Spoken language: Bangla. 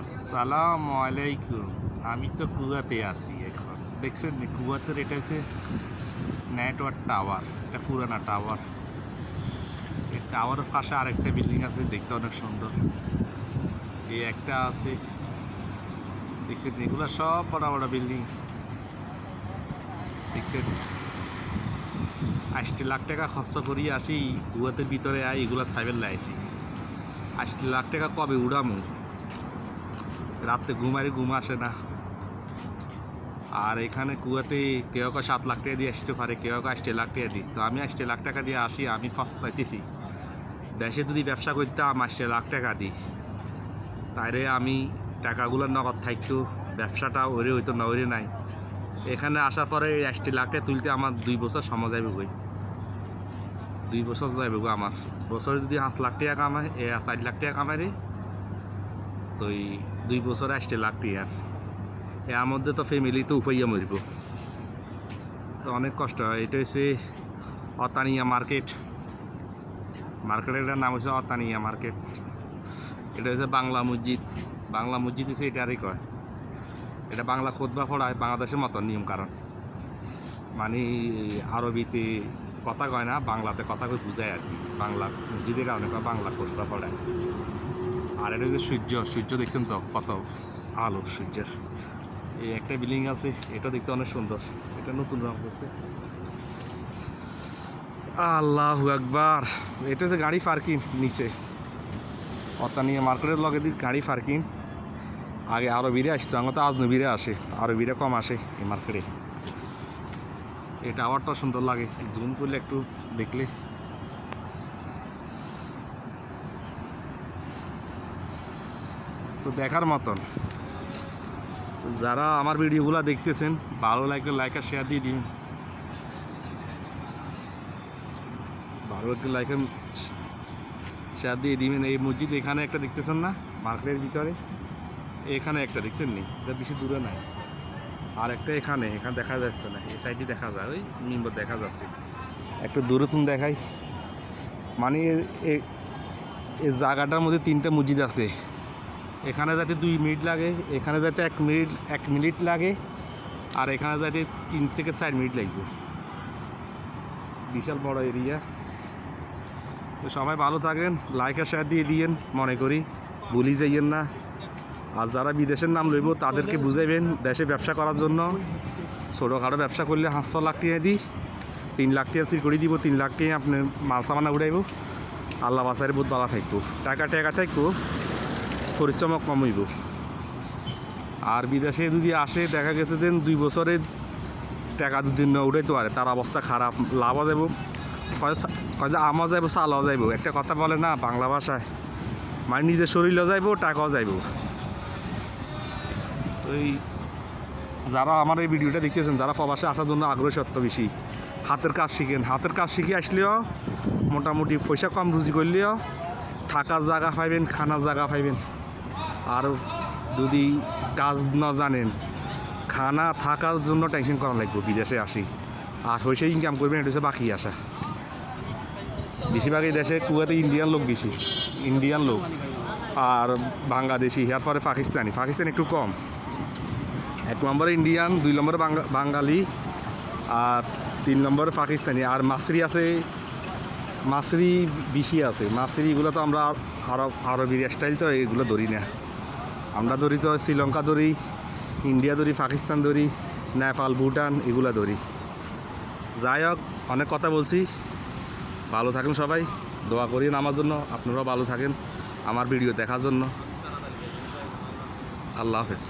আসসালামু আলাইকুম আমি তো কুয়াতে আছি এখন। দেখছেন কুয়াতের এটা হচ্ছে নেটওয়ার্ক টাওয়ার এটা পুরানা টাওয়ার এই টাওয়ারের পাশে আরেকটা বিল্ডিং আছে, দেখতে অনেক সুন্দর। এই একটা আছে, দেখছেন এগুলো সব বড় বড় বিল্ডিং দেখছেন? আশটি লাখ টাকা খরচ করি আসি, কুয়াতের ভিতরে আই, এগুলো থাইবেল লাইছি আশটি লাখ টাকা কবে উড়ামু? রাত্রে ঘুমারে ঘুম আসে না। আর এখানে কুয়াতে কেউ কেউ সাত লাখ টাকা দিয়ে আসতে পারে, কেউ কেউ আশটি লাখ টাকা দিই তো আমি আশটি লাখ টাকা দিয়ে আসি, আমি ফার্স্ট পাইতেছি। দেশে যদি ব্যবসা করতাম আশটি লাখ টাকা দিই তাইরে আমি টাকাগুলো নগদ থাকতো ব্যবসাটা ওরে হইতো না, ওরে নাই। এখানে আসার পরে আশটি লাখ টাকা তুলতে আমার দুই বছর সময় যাবে বই দুই বছর যাবে গো আমার? বছরে যদি পাঁচ লাখ টাকা কামাই চার লাখ টাকা কামাই এই দুই বছর আসতে টাকা এর মধ্যে তো ফ্যামিলি তো উপাইয়া মরব। তো অনেক কষ্ট হয়। এটা হচ্ছে অতানিয়া মার্কেট। মার্কেটের নাম হচ্ছে অতানিয়া মার্কেট। এটা হচ্ছে বাংলা মসজিদ। বাংলা মসজিদ হচ্ছে এটারই কয়? এটা বাংলা খোদবা পড়ায় বাংলাদেশের মতো নিয়ম কারণ। মানে আরবিতে কথা কয় না, বাংলাতে কথা কই বুঝায় আর কি। বাংলা মসজিদের কারণে বাংলা খোদবা পড়ায়। আর এটা যে সূর্য সূর্য দেখছেন তো? কত আলো সূর্যের। এই একটা বিল্ডিং আছে, এটা দেখতে অনেক সুন্দর। এটা নতুন রং হয়েছে। আল্লাহ একবার এটা হচ্ছে গাড়ি পার্কিং নিচে। অর্থাৎ নিয়ে মার্কেটের লগে দিক গাড়ি পার্কিং। আগে আরও বিরে আসতো আমার তো আজ আজনবীরে আসে। আরও বিরে কম আসে এই মার্কেটে। এই টাওয়ারটা সুন্দর লাগে। জুম করলে একটু দেখলে তো দেখার মতন। যারা আমার ভিডিওগুলো দেখতেছেন, ভালো লাগলে লাইক আর শেয়ার দিয়ে দিন। ভালো লাগলে লাইক শেয়ার দিয়ে দিবেন। এই মসজিদ এখানে একটা দেখতেছেন না? মার্কেটের ভিতরে। এখানে একটা দেখছেন নি? এটা বেশি দূরে নাই। আর একটা এখানে এখানে দেখা যাচ্ছে না। এই সাইডে দেখা যায়, ওই মিম্বর দেখা যাচ্ছে। একটু দূরে তুমি দেখাই। মানে এই জায়গাটার মধ্যে তিনটা মসজিদ আছে। এখানে যাতে দুই মিনিট লাগে, এখানে যাতে এক মিনিট এক মিনিট লাগে, আর এখানে যাতে তিন থেকে চার মিনিট লাগবে। বিশাল বড় এরিয়া। তো সবাই ভালো থাকেন লাইক আর শেয়ার দিয়ে দিয়েন, মনে করি। ভুলি যাইয়েন না। আর যারা বিদেশের নাম লইব, তাদেরকে বুঝাইবেন দেশে ব্যবসা করার জন্য। ছোটোখাটো ব্যবসা করলে পাঁচশো লাখ টাকা দিই, তিন লাখ টাকা স্থির করে দিব, তিন লাখ টাকা আপনি মাল সামানা উড়াইব। আল্লাহ বাসারে বহুত ভালো থাকব। টাকা টাকা থাকব। পরিশ্রম কম হইব। আর বিদেশে যদি আসে, দেখা গেছে দেন দুই বছরে টাকা দুদিন না উঠাইতে পারে, তার অবস্থা খারাপ, লাভও যাব হয়তো আমও যাইব, চালও যাইব। একটা কথা বলে না, বাংলা ভাষায়। মানে নিজের শরীরও যাইব, টাকাও যাইব। তো এই যারা আমার এই ভিডিওটা দেখতেছেন, যারা প্রবাসে আসার জন্য আগ্রহ সত্য বেশি, হাতের কাজ শিখেন। হাতের কাজ শিখে আসলেও মোটামুটি পয়সা কম রুজি করলেও থাকার জায়গা পাইবেন, খানার জায়গা পাইবেন। আর যদি কাজ না জানেন, খানা থাকার জন্য টেনশন করা লাগবে, বিদেশে আসি। আর হয়েছে ইনকাম করবেন, এটা হচ্ছে বাকি আসা বেশিরভাগ এই দেশে কুয়াতে ইন্ডিয়ান লোক বেশি ইন্ডিয়ান লোক। আর বাংলাদেশি এর পরে পাকিস্তানি, পাকিস্তান একটু কম। এক নম্বরে ইন্ডিয়ান দুই নম্বরে বাঙালি, আর তিন নম্বরে পাকিস্তানি। আর মাসরি আছে মাসরি বেশি আছে। মাসরিগুলো তো আমরা আরব, আরবি স্টাইল তো এগুলো ধরি না। আমরা ধরি তো শ্রীলঙ্কা ধরি ইন্ডিয়া ধরি পাকিস্তান ধরি নেপাল, ভুটান, এগুলো ধরি যাই হোক, অনেক কথা বলছি। ভালো থাকেন সবাই। দোয়া করিন আমার জন্য। আপনারাও ভালো থাকেন আমার ভিডিও দেখার জন্য। আল্লাহ হাফেজ।